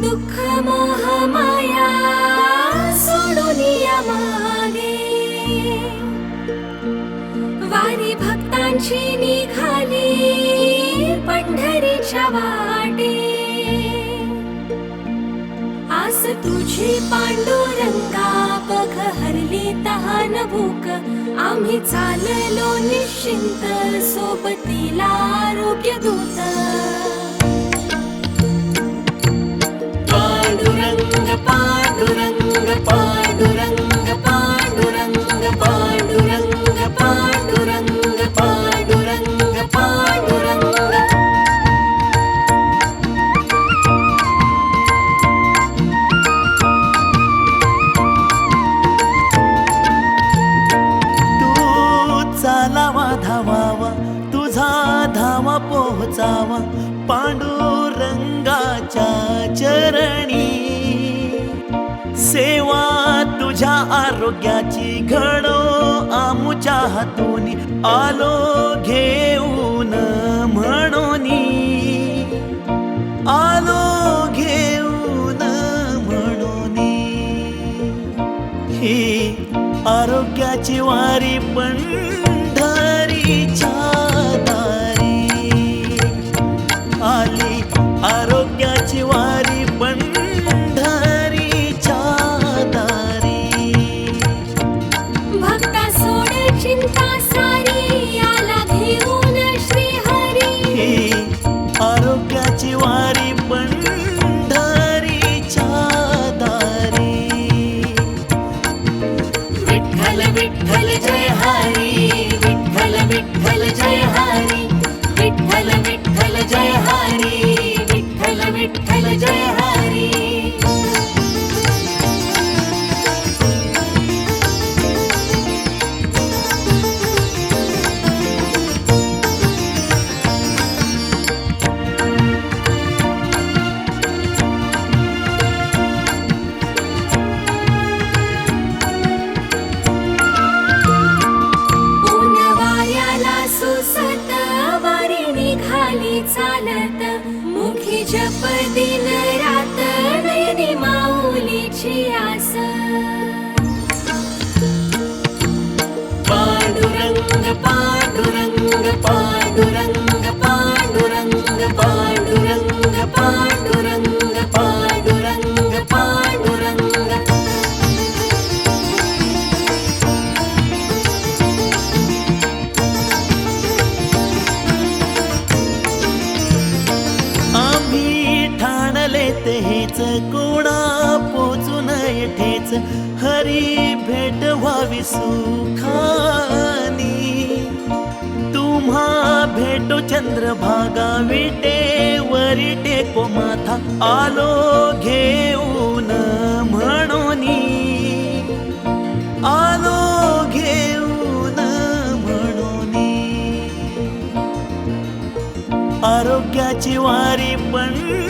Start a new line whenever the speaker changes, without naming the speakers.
दुःख मोह माया सोडून या मागे वारी भक्तांची निघाली पंढरीच्या वाटे। आस तुझी पांडुरंगा बघ हरली तहान भूक। आम्ही चाललो निश्चिंत सोबतीला आरोग्य दूत
आरोग्याची घडो आमुच्या हातून. आलो घेऊन म्हणून. आलो घेऊन म्हणून. ही आरोग्याची वारी पंढरीच्या दारी. आली
आरो चिन्ता जप दिन रात नयनी माऊलीची आस पांडुरंग पांडुरंग पांडुरंग.
कोणा पोचून येठेच हरी भेट व्हावी सुखानी. तुम्हा भेटो चंद्रभागा विटे वरी टेको माथा आलो घेऊन म्हणून. आलो घेऊन म्हणून. आरोग्याची वारी
पण